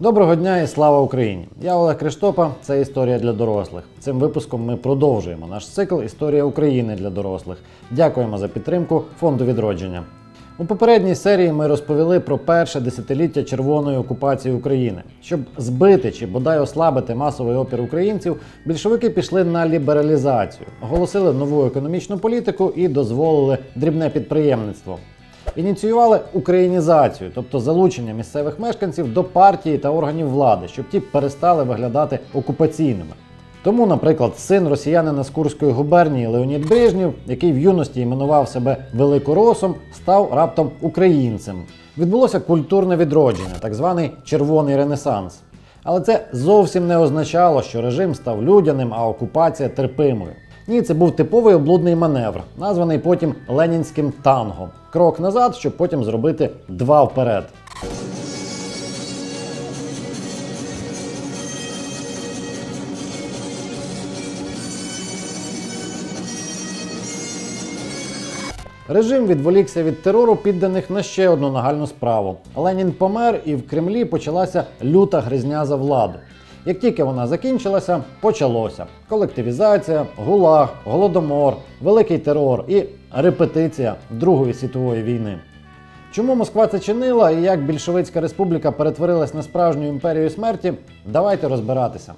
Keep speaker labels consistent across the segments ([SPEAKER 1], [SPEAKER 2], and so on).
[SPEAKER 1] Доброго дня і слава Україні! Я Олег Криштопа. Це історія для дорослих. Цим випуском ми продовжуємо наш цикл Історія України для дорослих. Дякуємо за підтримку фонду відродження. У попередній серії ми розповіли про перше десятиліття червоної окупації України. Щоб збити чи бодай ослабити масовий опір українців, більшовики пішли на лібералізацію, оголосили нову економічну політику і дозволили дрібне підприємництво. Ініціювали українізацію, тобто залучення місцевих мешканців до партії та органів влади, щоб ті перестали виглядати окупаційними. Тому, наприклад, син росіянина з Курської губернії Леонід Брежнєв, який в юності іменував себе Великоросом, став раптом українцем. Відбулося культурне відродження, так званий червоний ренесанс. Але це зовсім не означало, що режим став людяним, а окупація терпимою. Ні, це був типовий облудний маневр, названий потім ленінським танго. Крок назад, щоб потім зробити два вперед. Режим відволікся від терору підданих на ще одну нагальну справу. Ленін помер, і в Кремлі почалася люта гризня за владу. Як тільки вона закінчилася, почалося колективізація, гулаг, голодомор, великий терор і репетиція Другої світової війни. Чому Москва це чинила і як більшовицька республіка перетворилась на справжню імперію смерті? Давайте розбиратися.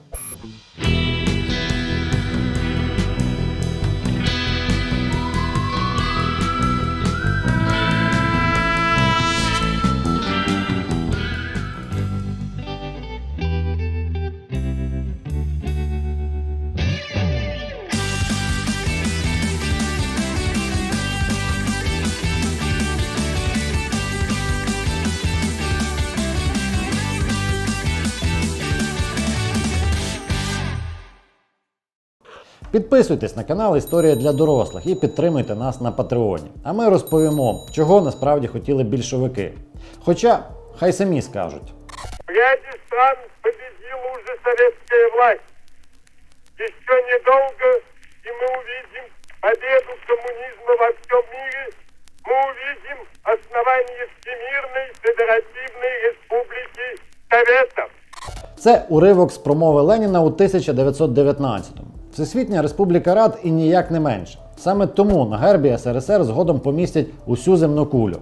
[SPEAKER 1] Підписуйтесь на канал Історія для дорослих і підтримуйте нас на Патреоні. А ми розповімо, чого насправді хотіли більшовики. Хоча хай самі скажуть.
[SPEAKER 2] В ряде стран победила уже советская власть. Еще недолго, и мы увидим победу коммунизма во всем мире. Мы увидим основание Всемирной Федеративной Республики Советов.
[SPEAKER 1] Це уривок з промови Леніна у 1919-му. Всесвітня Республіка Рад і ніяк не менше. Саме тому на гербі СРСР згодом помістять усю земну кулю.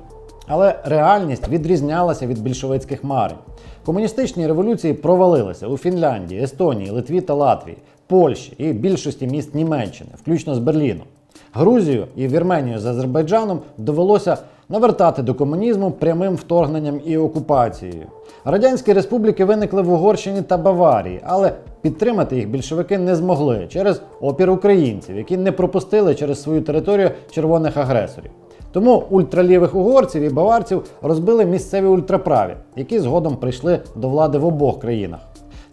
[SPEAKER 1] Але реальність відрізнялася від більшовицьких марень. Комуністичні революції провалилися у Фінляндії, Естонії, Литві та Латвії, Польщі і більшості міст Німеччини, включно з Берліном. Грузію і Вірменію з Азербайджаном довелося навертати до комунізму прямим вторгненням і окупацією. Радянські республіки виникли в Угорщині та Баварії, але підтримати їх більшовики не змогли через опір українців, які не пропустили через свою територію червоних агресорів. Тому ультралівих угорців і баварців розбили місцеві ультраправі, які згодом прийшли до влади в обох країнах.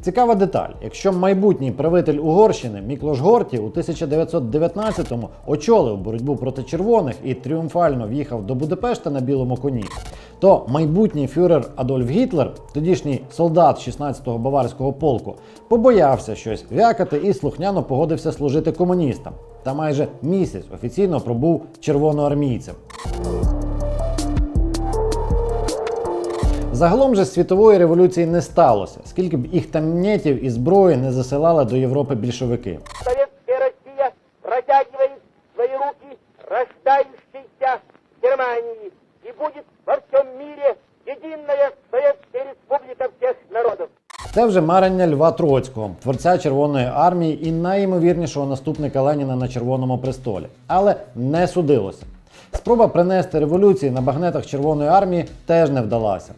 [SPEAKER 1] Цікава деталь: якщо майбутній правитель Угорщини Міклош Горті у 1919-му очолив боротьбу проти червоних і тріумфально в'їхав до Будапешта на білому коні, то майбутній фюрер Адольф Гітлер, тодішній солдат 16-го баварського полку, побоявся щось вякати і слухняно погодився служити комуністам. Та майже місяць офіційно пробув червоноармійцем. Загалом же світової революції не сталося, скільки б їх там нєтів і зброї не засилали до Європи більшовики.
[SPEAKER 2] Советская Россия протягивает свои руки рождающейся Германии и будет во всем мире единая Советская Республика всех народов.
[SPEAKER 1] Це вже марення Льва Троцького, творця Червоної армії і найімовірнішого наступника Леніна на Червоному престолі. Але не судилося. Спроба принести революції на багнетах Червоної армії теж не вдалася.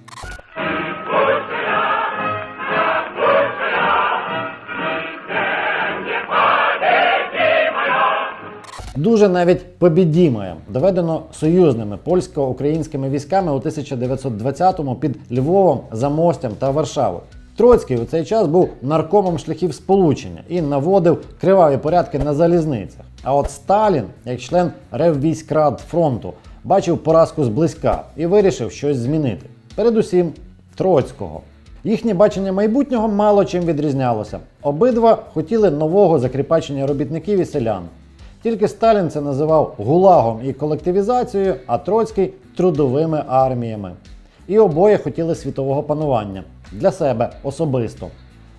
[SPEAKER 1] Дуже навіть побідімає, доведено союзними польсько-українськими військами у 1920-му під Львовом, Замостям та Варшавою. Троцький у цей час був наркомом шляхів сполучення і наводив криваві порядки на залізницях. А от Сталін, як член Реввійськрад фронту, бачив поразку зблизька і вирішив щось змінити. Передусім, Троцького. Їхнє бачення майбутнього мало чим відрізнялося. Обидва хотіли нового закріпачення робітників і селян. Тільки Сталін це називав гулагом і колективізацією, а Троцький трудовими арміями. І обоє хотіли світового панування. для себе особисто.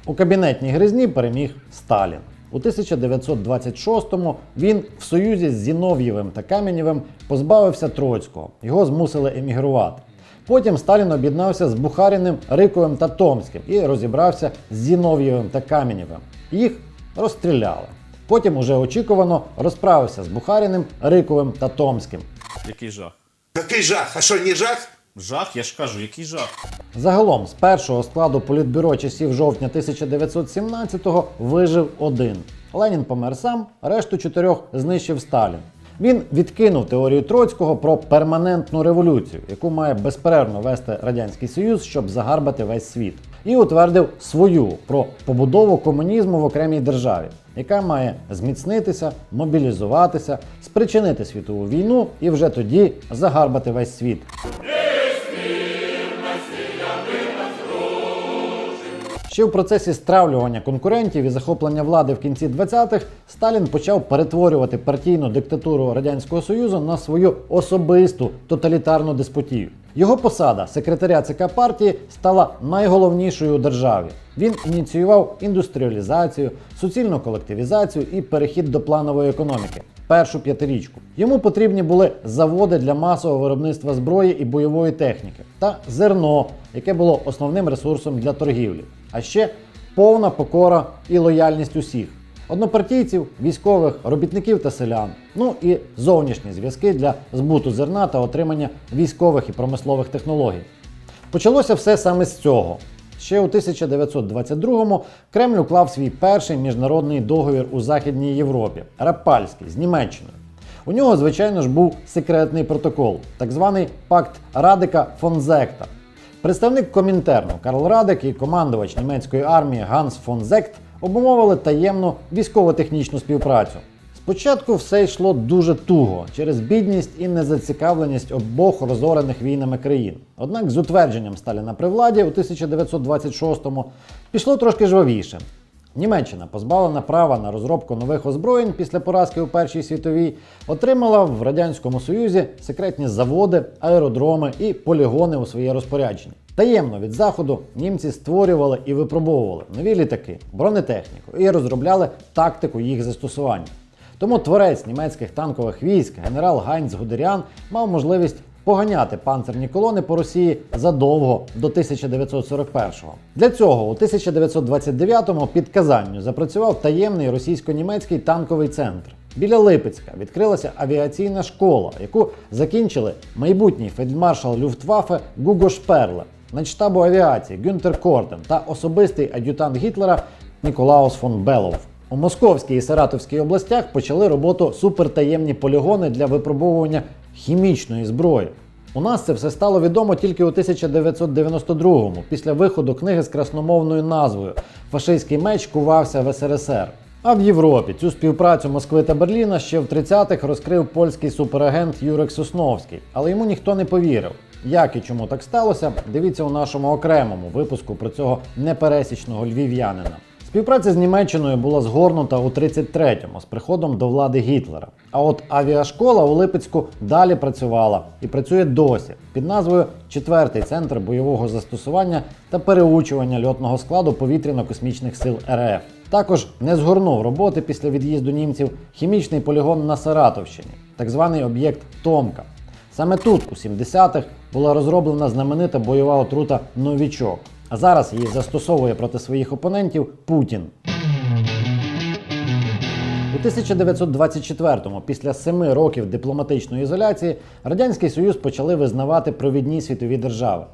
[SPEAKER 1] У кабінетній гризні переміг Сталін. У 1926-му він в союзі з Зінов'євим та Кам'янєвим позбавився Троцького. Його змусили емігрувати. Потім Сталін об'єднався з Бухаріним, Риковим та Томським і розібрався з Зінов'євим та Кам'янєвим. Їх розстріляли. Потім уже очікувано розправився з Бухаріним, Риковим та Томським.
[SPEAKER 3] Який жах?
[SPEAKER 4] Який жах? А що, не жах?
[SPEAKER 3] Жах, я ж кажу, який жах.
[SPEAKER 1] Загалом з першого складу політбюро часів жовтня 1917-го вижив один. Ленін помер сам, решту чотирьох знищив Сталін. Він відкинув теорію Троцького про перманентну революцію, яку має безперервно вести Радянський Союз, щоб загарбати весь світ, і утвердив свою про побудову комунізму в окремій державі, яка має зміцнитися, мобілізуватися, спричинити світову війну і вже тоді загарбати весь світ. Ще в процесі стравлювання конкурентів і захоплення влади в кінці 20-х Сталін почав перетворювати партійну диктатуру Радянського Союзу на свою особисту тоталітарну деспотію. Його посада секретаря ЦК партії стала найголовнішою у державі. Він ініціював індустріалізацію, суцільну колективізацію і перехід до планової економіки. Першу п'ятирічку йому потрібні були заводи для масового виробництва зброї і бойової техніки та зерно, яке було основним ресурсом для торгівлі. А ще повна покора і лояльність усіх однопартійців, військових, робітників та селян. Ну і зовнішні зв'язки для збуту зерна та отримання військових і промислових технологій. Почалося все саме з цього. Ще у 1922-му Кремль уклав свій перший міжнародний договір у Західній Європі Рапальський з Німеччиною. У нього, звичайно ж, був секретний протокол, так званий пакт Радика фон Зекта. Представник Комінтерну Карл Радик і командувач німецької армії Ганс фон Зект обумовили таємну військово-технічну співпрацю. Спочатку все йшло дуже туго через бідність і незацікавленість обох розорених війнами країн. Однак з утвердженням Сталіна при владі у 1926-му пішло трошки жвавіше. Німеччина, позбавлена права на розробку нових озброєнь після поразки у Першій світовій, отримала в Радянському Союзі секретні заводи, аеродроми і полігони у своє розпорядження. Таємно від заходу німці створювали і випробовували нові літаки, бронетехніку і розробляли тактику їх застосування. Тому творець німецьких танкових військ генерал Гайнц Гудерян мав можливість поганяти панцерні колони по Росії задовго до 1941-го. Для цього у 1929-му під Казанню запрацював таємний російсько-німецький танковий центр. Біля Липецька відкрилася авіаційна школа, яку закінчили майбутній фельдмаршал Люфтваффе Гуго Шперле, начштабу авіації Гюнтер Корден та особистий ад'ютант Гітлера Ніколаус фон Белов. У Московській і Саратовській областях почали роботу супертаємні полігони для випробовування хімічної зброї. У нас це все стало відомо тільки у 1992-му, після виходу книги з красномовною назвою Фашистський меч кувався в СРСР. А в Європі цю співпрацю Москви та Берліна ще в 30-х розкрив польський суперагент Юрик Сосновський, але йому ніхто не повірив. Як і чому так сталося, дивіться у нашому окремому випуску про цього непересічного львів'янина. Співпраця з Німеччиною була згорнута у 33-му з приходом до влади Гітлера. А от авіашкола у Липецьку далі працювала і працює досі під назвою Четвертий центр бойового застосування та переучування льотного складу повітряно-космічних сил РФ. Також не згорнув роботи після від'їзду німців хімічний полігон на Саратовщині, так званий об'єкт Томка. Саме тут, у 70-х, була розроблена знаменита бойова отрута Новічок. А зараз її застосовує проти своїх опонентів Путін. У 1924-му, після семи років дипломатичної ізоляції, Радянський Союз почали визнавати провідні світові держави.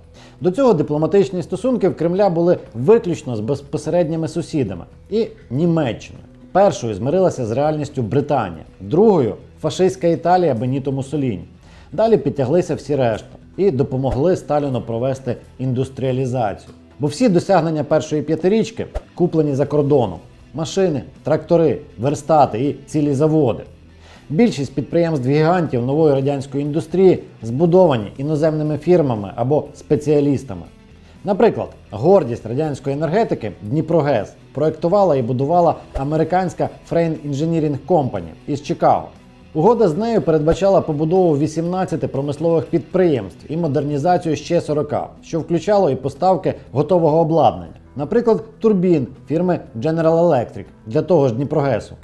[SPEAKER 1] До цього дипломатичні стосунки в Кремля були виключно з безпосередніми сусідами і Німеччиною. Першою змирилася з реальністю Британія, другою фашистська Італія Беніто Муссоліні. Далі підтяглися всі решта і допомогли Сталіну провести індустріалізацію. Бо всі досягнення першої п'ятирічки куплені за кордоном: машини, трактори, верстати і цілі заводи. Більшість підприємств гігантів нової радянської індустрії збудовані іноземними фірмами або спеціалістами. Наприклад, гордість радянської енергетики Дніпрогес проектувала і будувала американська Frame Engineering Company із Чикаго. Угода з нею передбачала побудову 18 промислових підприємств і модернізацію ще 40, що включало і поставки готового обладнання, наприклад, турбін фірми General Electric для того ж Дніпрогесу.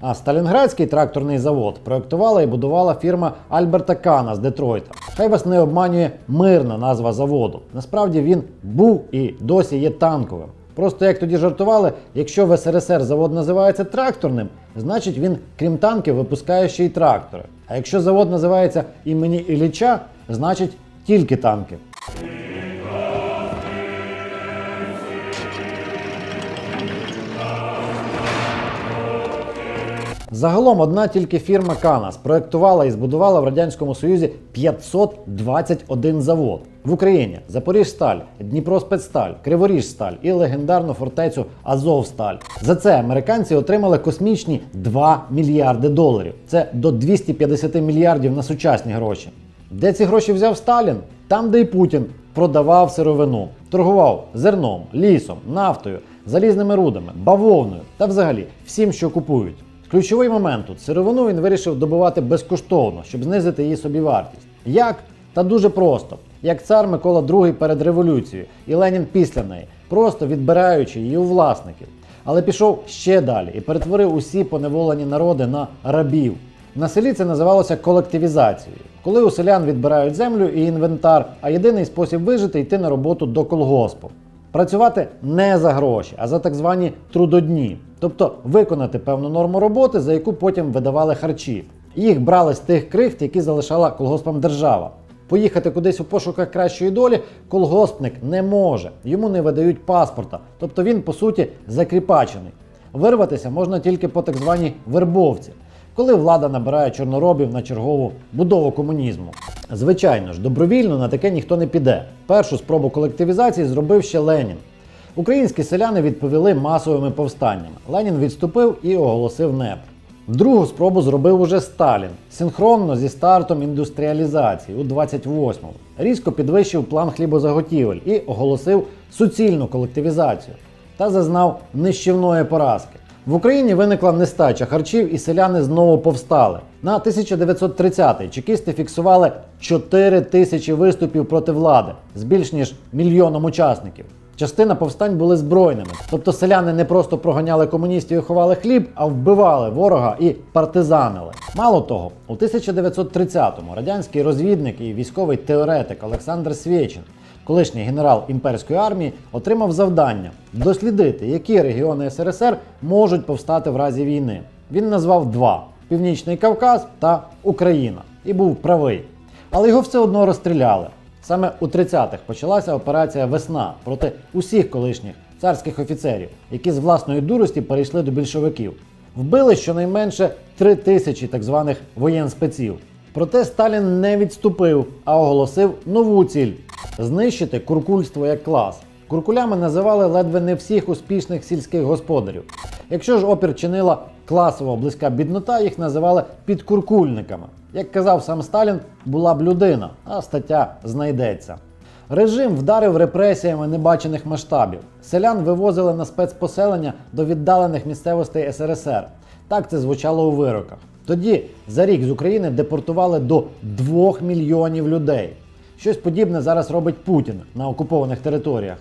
[SPEAKER 1] А Сталінградський тракторний завод проектувала і будувала фірма Альберта Кана з Детройта. Хай вас не обманює мирна назва заводу. Насправді він був і досі є танковим. Просто як тоді жартували, якщо в СРСР завод називається тракторним, значить він, крім танків, випускає ще й трактори. А якщо завод називається імені Ілліча, значить тільки танки. Загалом одна тільки фірма Кана спроектувала і збудувала в Радянському Союзі 521 завод. В Україні Запоріжсталь, Дніпроспецсталь, Криворіжсталь і легендарну фортецю Азовсталь. За це американці отримали космічні 2 мільярди доларів. Це до 250 мільярдів на сучасні гроші. Де ці гроші взяв Сталін? Там, де і Путін продавав сировину, торгував зерном, лісом, нафтою, залізними рудами, бавовною та взагалі всім, що купують. Ключовий момент тут сировину він вирішив добувати безкоштовно, щоб знизити її собівартість. Як? Та дуже просто. Як цар Микола II перед революцією і Ленін після неї, просто відбираючи її у власників. Але пішов ще далі і перетворив усі поневолені народи на рабів. На селі це називалося колективізацією, коли у селян відбирають землю і інвентар, а єдиний спосіб вижити йти на роботу до колгоспу. Працювати не за гроші, а за так звані трудодні, тобто виконати певну норму роботи, за яку потім видавали харчі. Їх брали з тих крихт, які залишала колгоспам держава. Поїхати кудись у пошуках кращої долі колгоспник не може, йому не видають паспорта, тобто він по суті закріпачений. Вирватися можна тільки по так званій вербовці, коли влада набирає чорноробів на чергову будову комунізму. Звичайно ж, добровільно на таке ніхто не піде. Першу спробу колективізації зробив ще Ленін. Українські селяни відповіли масовими повстаннями. Ленін відступив і оголосив НЕП. Другу спробу зробив уже Сталін синхронно зі стартом індустріалізації у 28-му. Різко підвищив план хлібозаготівель і оголосив суцільну колективізацію та зазнав нищівної поразки. В Україні виникла нестача харчів, і селяни знову повстали. На 1930-й чекісти фіксували 4 тисячі виступів проти влади з більш ніж мільйоном учасників. Частина повстань були збройними, тобто селяни не просто проганяли комуністів і ховали хліб, а вбивали ворога і партизанили. Мало того, у 1930-му радянський розвідник і військовий теоретик Олександр Свєчин, колишній генерал імперської армії, отримав завдання дослідити, які регіони СРСР можуть повстати в разі війни. Він назвав два: Північний Кавказ та Україна, і був правий. Але його все одно розстріляли. Саме у 30-х почалася операція Весна проти усіх колишніх царських офіцерів, які з власної дурості перейшли до більшовиків. Вбили щонайменше три тисячі так званих воєнспеців. Проте Сталін не відступив, а оголосив нову ціль знищити куркульство як клас. Куркулями називали ледве не всіх успішних сільських господарів. Якщо ж опір чинила класово близька біднота, їх називали підкуркульниками. Як казав сам Сталін, була б людина, а стаття знайдеться. Режим вдарив репресіями небачених масштабів. Селян вивозили на спецпоселення до віддалених місцевостей СРСР. Так це звучало у вироках. Тоді за рік з України депортували до 2 мільйонів людей. Щось подібне зараз робить Путін на окупованих територіях.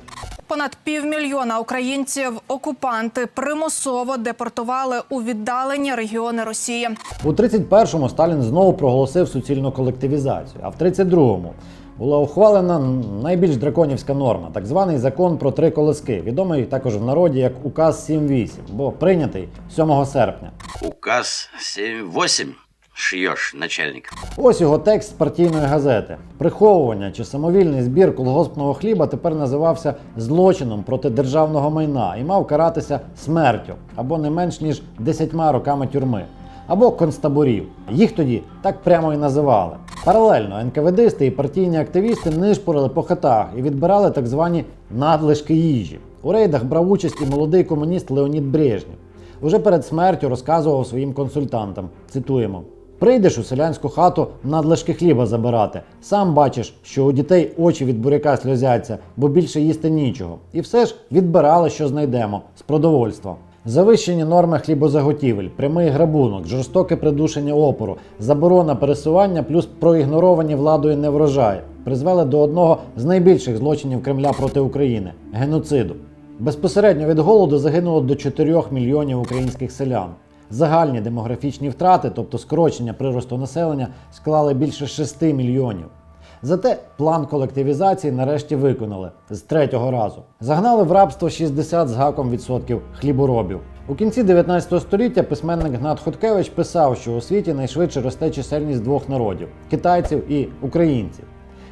[SPEAKER 5] Понад півмільйона українців окупанти примусово депортували у віддалені регіони Росії.
[SPEAKER 1] У 31-му Сталін знову проголосив суцільну колективізацію, а в 32-му була ухвалена найбільш драконівська норма, так званий закон про три колиски, відомий також в народі як Указ 7.8, бо прийнятий 7 серпня.
[SPEAKER 6] Указ 7.8 шьешь, начальник.
[SPEAKER 1] Ось його текст партійної газети. Приховування чи самовільний збір колгоспного хліба тепер називався злочином проти державного майна і мав каратися смертю або не менш ніж 10 роками тюрми. Або концтаборів. Їх тоді так прямо і називали. Паралельно НКВДисти і партійні активісти нишпорили по хатах і відбирали так звані надлишки їжі. У рейдах брав участь і молодий комуніст Леонід Брежнєв. Уже перед смертю розказував своїм консультантам. Цитуємо: Прийдеш у селянську хату надлишки хліба забирати. Сам бачиш, що у дітей очі від буряка сльозяться, бо більше їсти нічого. І все ж відбирали, що знайдемо з продовольства. Завищені норми хлібозаготівель, прямий грабунок, жорстоке придушення опору, заборона пересування плюс проігноровані владою неврожаї призвели до одного з найбільших злочинів Кремля проти України геноциду. Безпосередньо від голоду загинуло до 4 мільйонів українських селян. Загальні демографічні втрати, тобто скорочення приросту населення, склали більше 6 мільйонів. Зате план колективізації нарешті виконали з третього разу. Загнали в рабство 60 з гаком відсотків хліборобів. У кінці 19 століття письменник Гнат Хуткевич писав, що у світі найшвидше росте чисельність двох народів китайців і українців.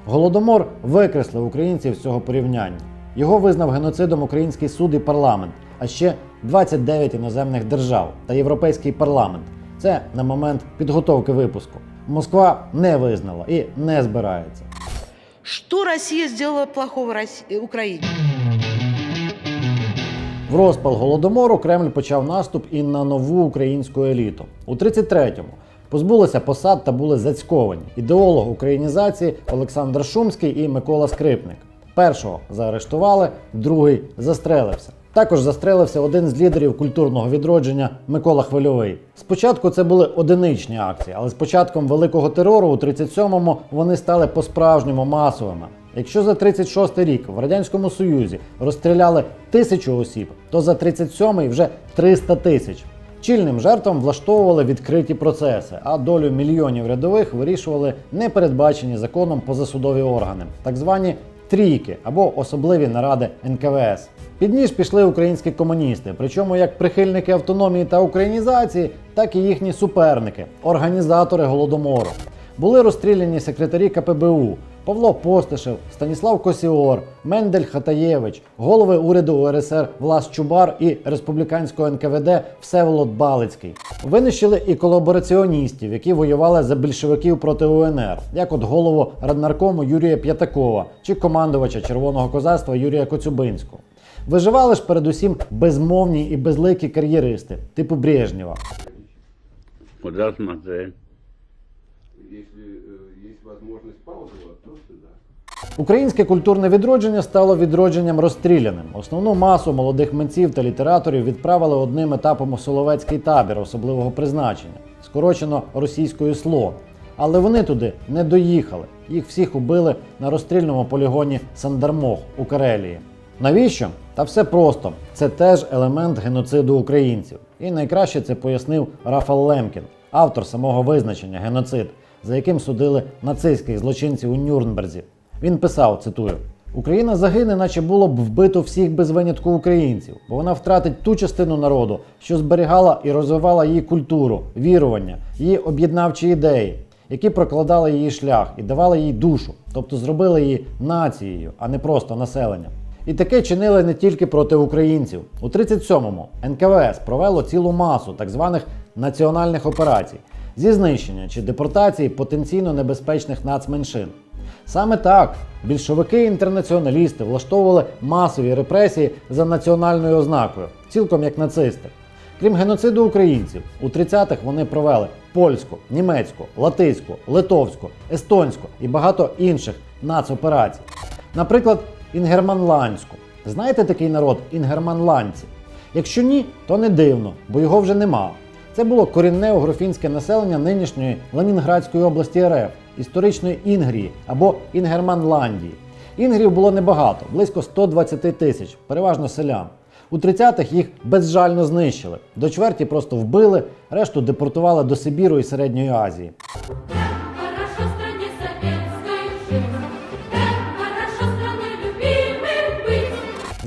[SPEAKER 1] Голодомор викреслив українців з цього порівняння. Його визнав геноцидом український суд і парламент, а ще 29 іноземних держав та Європейський парламент. Це на момент підготовки випуску. Москва не визнала і не збирається.
[SPEAKER 7] Что Россия сделала плохого Украине?
[SPEAKER 1] В розпал голодомору Кремль почав наступ і на нову українську еліту. У 33-му позбулися посад та були зацьковані ідеолог українізації Олександр Шумський і Микола Скрипник. Першого заарештували, другий застрелився. Також застрелився один з лідерів культурного відродження Микола Хвильовий. Спочатку це були одиничні акції, але з початком великого терору у 37-му вони стали по-справжньому масовими. Якщо за 36 рік в радянському союзі розстріляли тисячу осіб, то за 37-й вже 300 тисяч. Чільним жертвам влаштовували відкриті процеси, а долю мільйонів рядових вирішували непередбачені законом позасудові органи, так звані трійки або особливі наради НКВС. Під ніж пішли українські комуністи, причому як прихильники автономії та українізації, так і їхні суперники, організатори голодомору. Були розстріляні секретарі КПБУ Павло Постишев, Станіслав Косіор, Мендель Хатаєвич, голови уряду УРСР Влас Чубар і республіканського НКВД Всеволод Балицький. Винищили і колабораціоністів, які воювали за більшовиків проти УНР, як от голову раднаркому Юрія П'ятакова чи командувача Червоного козацтва Юрія Коцюбинського. Виживали ж передусім безмовні і безликі кар'єристи, типу Брежнєва.
[SPEAKER 8] Куда
[SPEAKER 1] Українське культурне відродження стало відродженням розстріляним. Основну масу молодих митців та літераторів відправили одним етапом у Соловецький табір особливого призначення, скорочено російською СЛО. Але вони туди не доїхали. Їх всіх убили на розстрільному полігоні Сандармох у Карелії. Навіщо? Та все просто. Це теж елемент геноциду українців. І найкраще це пояснив Рафал Лемкін, автор самого визначення геноцид, за яким судили нацистських злочинців у Нюрнберзі. Він писав, цитую: Україна загине, наче було б вбито всіх без винятку українців, бо вона втратить ту частину народу, що зберігала і розвивала її культуру, вірування, її об'єднавчі ідеї, які прокладали її шлях і давали їй душу, тобто зробили її нацією, а не просто населенням. І таке чинили не тільки проти українців. У 37-му НКВС провело цілу масу так званих національних операцій зі знищення чи депортації потенційно небезпечних нацменшин. Саме так більшовики-інтернаціоналісти влаштовували масові репресії за національною ознакою, цілком як нацисти. Крім геноциду українців, у 30-х вони провели польську, німецьку, латиську, литовську, естонську і багато інших нацоперацій. Наприклад, інгерманландську. Знаєте такий народ інгерманландці? Якщо ні, то не дивно, бо його вже нема. Це було корінне угрофінське населення нинішньої Ленінградської області РФ, історичної Інгрії або Інгерманландії. Інгрів було небагато, близько 120 тисяч, переважно селян. У 30-х їх безжально знищили. До чверті просто вбили, решту депортували до Сибіру і Середньої Азії.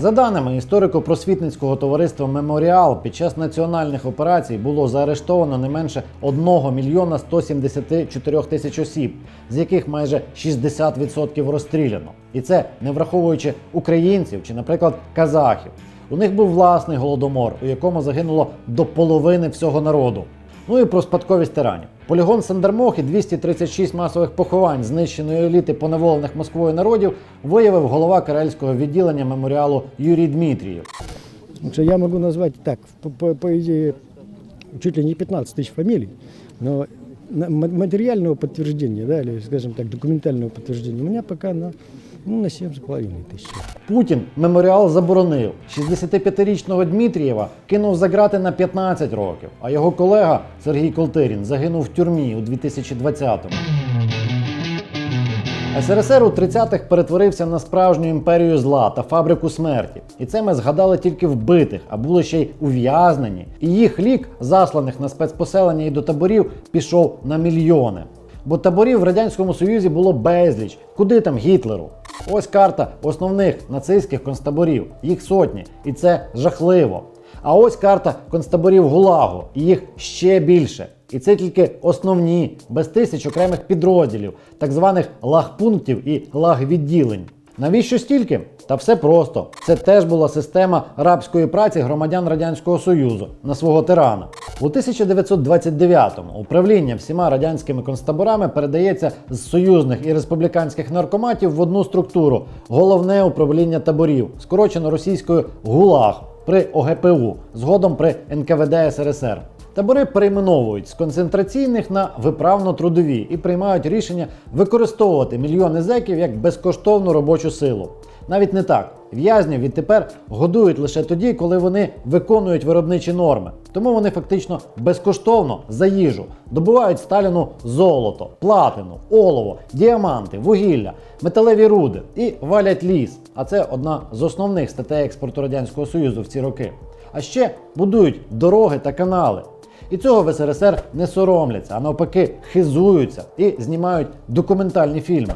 [SPEAKER 1] За даними історико-просвітницького товариства Меморіал, під час національних операцій було заарештовано не менше 1 мільйона 174 тисяч осіб, з яких майже 60% розстріляно. І це не враховуючи українців чи, наприклад, казахів. У них був власний голодомор, у якому загинуло до половини всього народу. Ну і про спадковість тиранів. Полігон Сандармох і 236 масових поховань знищеної еліти поневолених Москвою народів виявив голова карельського відділення меморіалу Юрій Дмитрієв.
[SPEAKER 9] Я могу назвать так, по, по- идее, чуть ли не 15 тысяч фамилий, но на- ма- материального да, скажем так, документального подтверждения, у меня пока на, ну, на 7,5 тысяч.
[SPEAKER 1] Путін меморіал заборонив. 65-річного Дмитрієва кинув за грати на 15 років, а його колега Сергій Колтирін загинув в тюрмі у 2020-му. СРСР у 30-х перетворився на справжню імперію зла та фабрику смерті. І це ми згадали тільки вбитих, а були ще й ув'язнені. І їх лік, засланих на спецпоселення і до таборів, пішов на мільйони. Бо таборів в Радянському Союзі було безліч. Куди там Гітлеру? Ось карта основних нацистських концтаборів. Їх сотні. І це жахливо. А ось карта концтаборів ГУЛАГу. І їх ще більше. І це тільки основні, без тисяч окремих підрозділів, так званих лагпунктів і лагвідділень. Навіщо стільки? Та все просто. Це теж була система рабської праці громадян Радянського Союзу на свого тирана. У 1929-му управління всіма радянськими концтаборами передається з союзних і республіканських наркоматів в одну структуру головне управління таборів, скорочено російською ГУЛАГ при ОГПУ, згодом при НКВД СРСР. Табори перейменовують з концентраційних на виправно-трудові і приймають рішення використовувати мільйони зеків як безкоштовну робочу силу. Навіть не так. В'язнів відтепер годують лише тоді, коли вони виконують виробничі норми. Тому вони фактично безкоштовно за їжу добувають Сталіну золото, платину, олово, діаманти, вугілля, металеві руди і валять ліс. А це одна з основних статей експорту Радянського Союзу в ці роки. А ще будують дороги та канали. І цього в СРСР не соромляться, а навпаки, хизуються і знімають документальні фільми.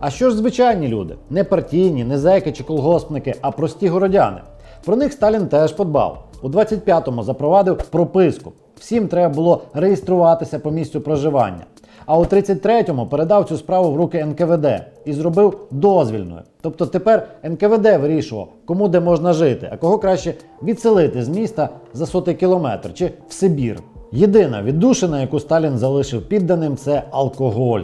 [SPEAKER 1] А що ж звичайні люди? Не партійні, не зеки чи колгоспники, а прості городяни. Про них Сталін теж подбав. У 25-му запровадив прописку. Всім треба було реєструватися по місцю проживання. А у 33-му передав цю справу в руки НКВД і зробив дозвільною. Тобто тепер НКВД вирішував, кому де можна жити, а кого краще відселити з міста за сотий кілометр чи в Сибір. Єдина віддушина, яку Сталін залишив підданим, це алкоголь.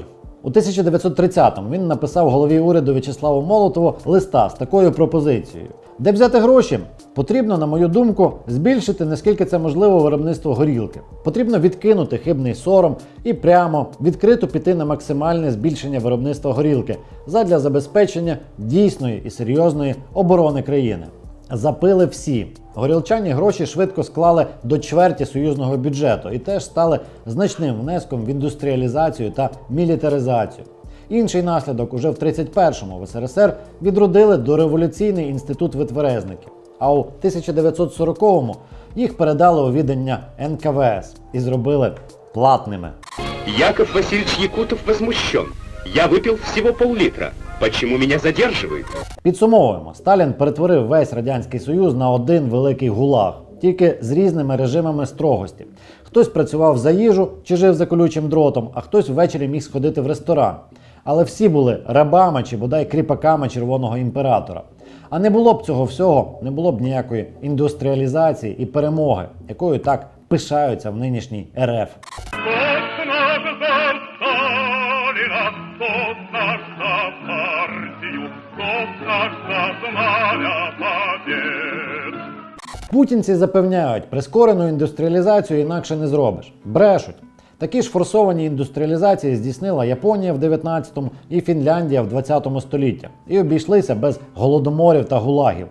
[SPEAKER 1] У 1930-му він написав голові уряду В'ячеславу Молотову листа з такою пропозицією. Де взяти гроші? Потрібно, на мою думку, збільшити наскільки це можливо виробництво горілки. Потрібно відкинути хибний сором і прямо відкрито піти на максимальне збільшення виробництва горілки задля забезпечення дійсної і серйозної оборони країни. Запили всі. Горілчані гроші швидко склали до чверті союзного бюджету і теж стали значним внеском в індустріалізацію та мілітаризацію. Інший наслідок уже в 31-му в СРСР відродили дореволюційний інститут витверезників. А у 1940-му їх передали у відання НКВС і зробили платними.
[SPEAKER 2] Яков Васильевич Якутов возмущен. Я выпил всего пол-литра. Почему меня задерживают?
[SPEAKER 1] Підсумовуємо, Сталін перетворив весь радянський союз на один великий гулаг, тільки з різними режимами строгості. Хтось працював за їжу чи жив за колючим дротом, а хтось ввечері міг сходити в ресторан. Але всі були рабами чи бодай кріпаками червоного імператора. А не було б цього всього, не було б ніякої індустріалізації і перемоги, якою так пишаються в нинішній РФ. Путінці запевняють, прискорену індустріалізацію інакше не зробиш. Брешуть. Такі ж форсовані індустріалізації здійснила Японія в 19-му і Фінляндія в 20-му столітті і обійшлися без голодоморів та гулагів.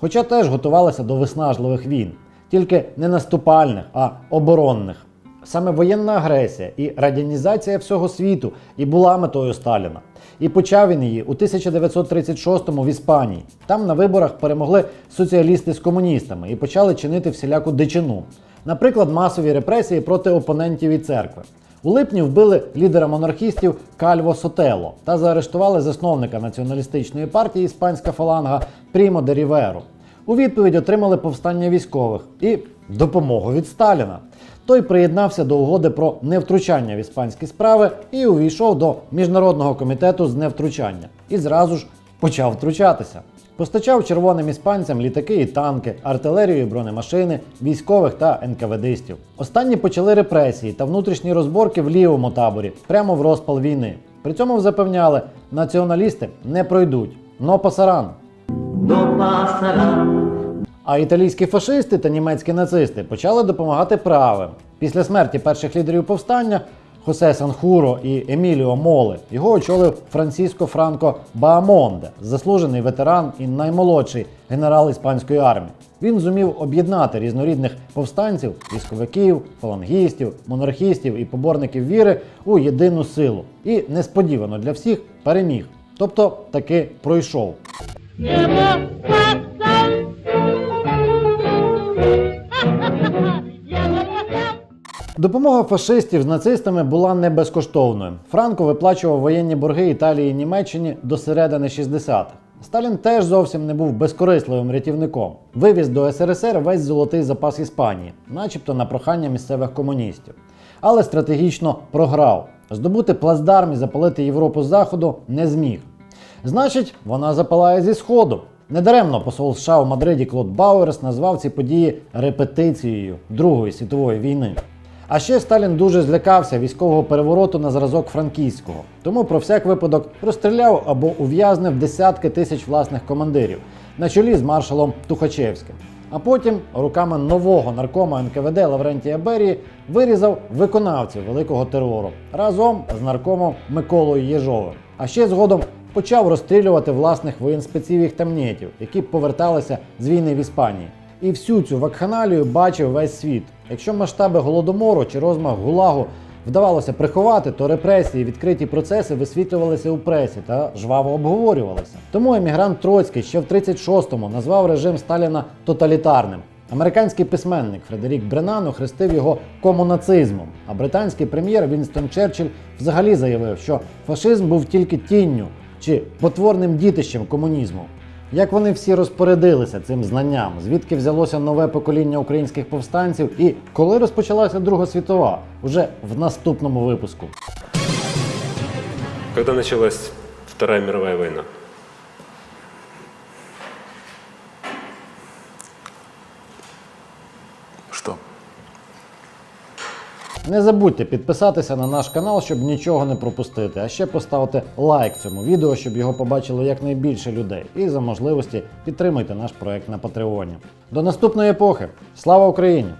[SPEAKER 1] Хоча теж готувалися до виснажливих війн, тільки не наступальних, а оборонних. Саме воєнна агресія і радянізація всього світу і була метою Сталіна. І почав він її у 1936-му в Іспанії. Там на виборах перемогли соціалісти з комуністами і почали чинити всіляку дичину. Наприклад, масові репресії проти опонентів і церкви. У липні вбили лідера монархістів Кальво Сотело та заарештували засновника націоналістичної партії Іспанська фаланга Прімо де Ріверо. У відповідь отримали повстання військових і допомогу від Сталіна. Той приєднався до угоди про невтручання в іспанські справи і увійшов до міжнародного комітету з невтручання і зразу ж почав втручатися. Постачав червоним іспанцям літаки і танки, артилерію і бронемашини, військових та НКВДистів. Останні почали репресії та внутрішні розборки в лівому таборі, прямо в розпал війни. При цьому запевняли, націоналісти не пройдуть. Но пасаран. А італійські фашисти та німецькі нацисти почали допомагати правим. Після смерті перших лідерів повстання Хосе Санхуро і Еміліо Моле, його очолив Франциско Франко Баамонде, заслужений ветеран і наймолодший генерал іспанської армії. Він зумів об'єднати різнорідних повстанців, військовиків, фалангістів, монархістів і поборників віри у єдину силу. І несподівано для всіх переміг. Тобто таки пройшов. Допомога фашистів з нацистами була не безкоштовною. Франко виплачував воєнні борги Італії і Німеччині до середини 60-х. Сталін теж зовсім не був безкорисливим рятівником. Вивіз до СРСР весь золотий запас Іспанії, начебто на прохання місцевих комуністів. Але стратегічно програв. Здобути плацдарм і запалити Європу з заходу не зміг. Значить, вона запалає зі сходу. Недаремно посол США у Мадриді Клод Бауерс назвав ці події репетицією Другої світової війни. А ще Сталін дуже злякався військового перевороту на зразок франкійського, тому про всяк випадок розстріляв або ув'язнив десятки тисяч власних командирів на чолі з маршалом Тухачевським. А потім руками нового наркома НКВД Лаврентія Берії вирізав виконавців великого терору разом з наркомом Миколою Єжовим. А ще згодом почав розстрілювати власних воєнспеців темнєтів, які поверталися з війни в Іспанії. І всю цю вакханалію бачив весь світ. Якщо масштаби голодомору чи розмах гулагу вдавалося приховати, то репресії, відкриті процеси висвітлювалися у пресі та жваво обговорювалися. Тому емігрант Троцький ще в 36-му назвав режим Сталіна тоталітарним. Американський письменник Фредерік Бренан охрестив його комунацизмом, а британський прем'єр Вінстон Черчилль взагалі заявив, що фашизм був тільки тінню чи потворним дітищем комунізму. Як вони всі розпорядилися цим знанням, звідки взялося нове покоління українських повстанців і коли розпочалася Друга світова? Уже в наступному випуску.
[SPEAKER 10] Коли почалась Вторая мировая война?
[SPEAKER 1] Не забудьте підписатися на наш канал, щоб нічого не пропустити. А ще поставити лайк цьому відео, щоб його побачило якнайбільше людей. І за можливості підтримайте наш проект на Патреоні. До наступної епохи! Слава Україні!